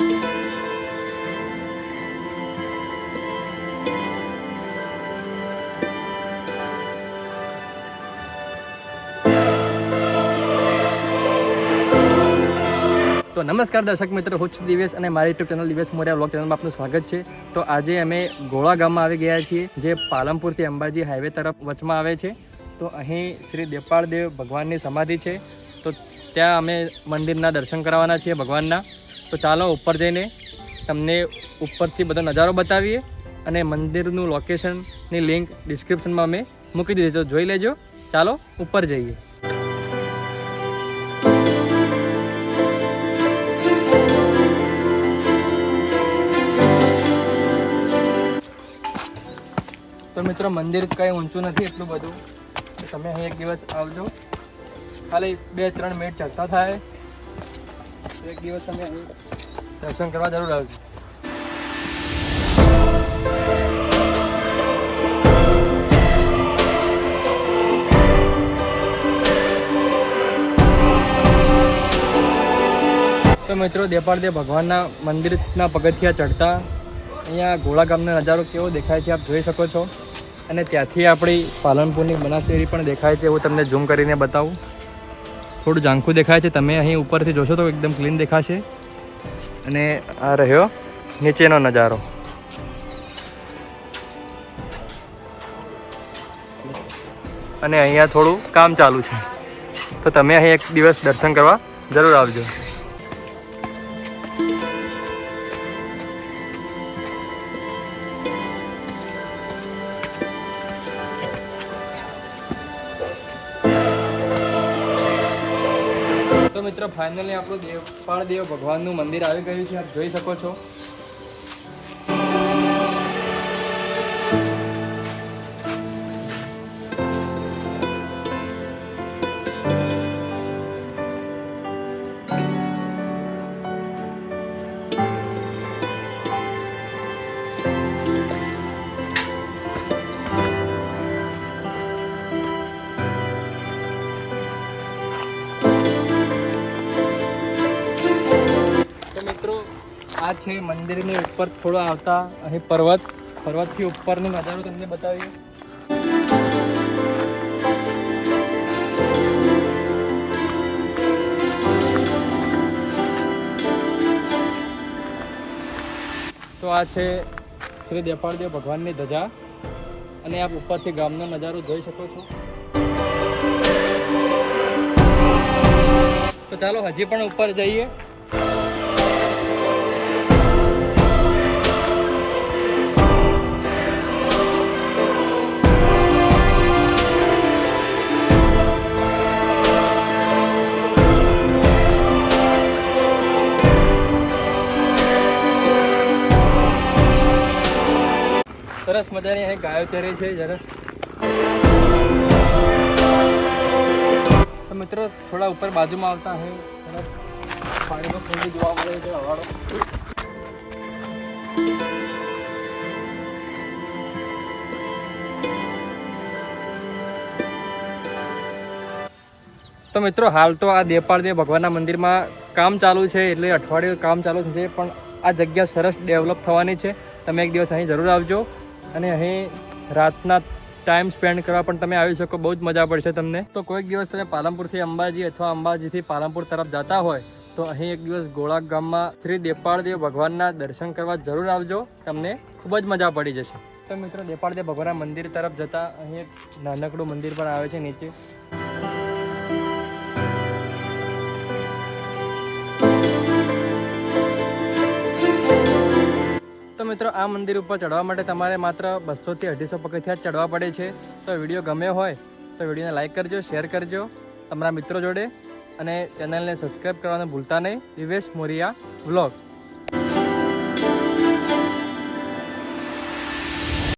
તો નમસ્કાર દર્શક મિત્રો, હું છું દિવેશ અને મારી YouTube channel Divesh Morya vlog ચેનલમાં આપનું સ્વાગત છે. તો આજે અમે ગોળા ગામમાં આવી ગયા છીએ, જે પાલનપુરથી અંબાજી હાઈવે તરફ વચમાં આવે છે. તો અહીં શ્રી દેપાળદેવ ભગવાનની સમાધિ છે. તો ત્યાં અમે મંદિરના દર્શન કરાવવાના છીએ ભગવાનના. તો ચાલો ઉપર જઈને તમને ઉપરથી બધો નજારો બતાવીએ અને મંદિરનું લોકેશનની લિંક ડિસ્ક્રિપ્શનમાં અમે મૂકી દીધી. તો જોઈ લેજો. ચાલો ઉપર જઈએ. તો મિત્રો, મંદિર કંઈ ઊંચું નથી, એટલું બધું. તમે અહીં એક દિવસ આવજો. ખાલી બે ત્રણ મિનિટ ચડતા થાય. એક દિવસ તમે દર્શન કરવા જરૂર આવજો. તો મિત્રો દેપાળદેવ ભગવાનના મંદિરના પગથિયા ચડતા. અહીંયા ઘોડા ગામનો નજારો કેવો દેખાય છે, આપ જોઈ શકો છો. અને ત્યાંથી આપણી પાલનપુરની બનાસડેરી પણ દેખાય છે હું તમને ઝૂમ કરીને બતાવું. થોડું ઝાંખું દેખાય છે. તમે અહીં ઉપરથી જોશો તો એકદમ ક્લીન દેખાશે. અને આ રહ્યો નીચેનો નજારો. અને અહીંયા થોડું કામ ચાલુ છે. તો તમે અહીં એક દિવસ દર્શન કરવા જરૂર આવજો. તો મિત્રો ફાઇનલી આપણું દેવપાળ દેવ ભગવાનનું મંદિર આવી ગયું છે. આપ જોઈ શકો છો. આ છે મંદિરની ઉપર થોડો આવતા અહીં પર્વત, પર્વતથી ઉપરનો નજારો તમને બતાવીએ. તો આ છે શ્રી દેપાળદેવ ભગવાનની ધજા. અને આપ ઉપરથી ગામનો નજારો જોઈ શકો છો. તો ચાલો હજી પણ ઉપર જઈએ. સરસ મજાની અહીં ગાયો ચરે છે, જરા. તો મિત્રો, થોડા ઉપર બાજુમાં આવતા અહીં સરસ. પાણીનો કુંડી જોવા મળે છે હવાડો તો મિત્રો, હાલ તો આ દેપાળદેવ ભગવાનના મંદિરમાં કામ ચાલુ છે, એટલે અઠવાડિયું કામ ચાલુ થશે, પણ આ જગ્યા સરસ ડેવલપ થવાની છે. તમે એક દિવસ અહીં જરૂર આવજો. અને અહીં રાતના ટાઈમ સ્પેન્ડ કરવા પણ તમે આવી શકો, બહુ જ મજા પડશે તમને. તો કોઈક દિવસ તમે પાલનપુરથી અંબાજી અથવા અંબાજીથી પાલનપુર તરફ જતા હોય, તો અહીં એક દિવસ ગોળા ગામમાં શ્રી દેપાળદેવ ભગવાનના દર્શન કરવા જરૂર આવજો. તમને ખૂબ જ મજા પડી જશે. તો મિત્રો, દેપાળદેવ ભગવાનના મંદિર તરફ જતાં અહીં એક નાનકડું મંદિર પણ આવે છે નીચે. મિત્રો, આ મંદિર ઉપર ચડવા માટે તમારે માત્ર બસોથી અઢીસો પગથિયા ચડવા પડે છે. તો વીડિયો ગમ્યો હોય તો વિડીયોને લાઇક કરજો, શેર કરજો તમારા મિત્રો જોડે. અને ચેનલને સબસ્ક્રાઈબ કરવાનું ભૂલતા નહીં. દિવેશ મોરિયા વ્લોગ